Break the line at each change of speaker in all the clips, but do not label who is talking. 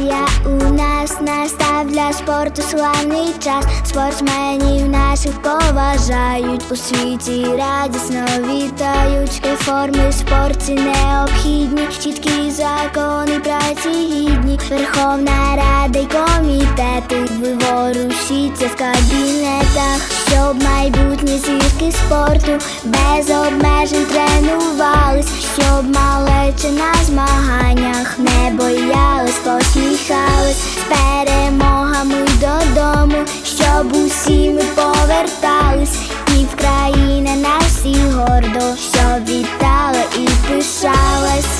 Спортивна у нас настав для спорту славний час. Спортсменів наших поважають у світі радісно вітають. Реформи в спорті необхідні, чіткі закони праці гідні. Верховна Рада й комітети виворушіться в кабінетах, щоб майбутні зірки спорту без обмежень тренувались, щоб малече на змаганнях не боялись, посміхались з перемогами додому, щоб усі ми повертались, і в країна наш всі гордо, щоб вітала і пишалась.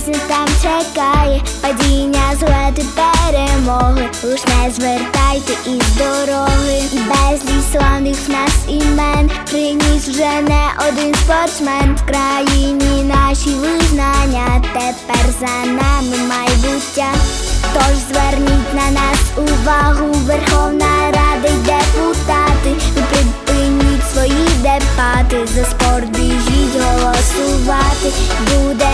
Бізнес там чекає, падіння злети перемоги. Лиш не звертайте із дороги, без славних нас імен приніс вже не один спортсмен в країні наші визнання. Тепер за нами майбуття. Тож зверніть на нас увагу, Верховна Рада й депутати. І припиніть свої депати за спорт біжіть голосувати буде.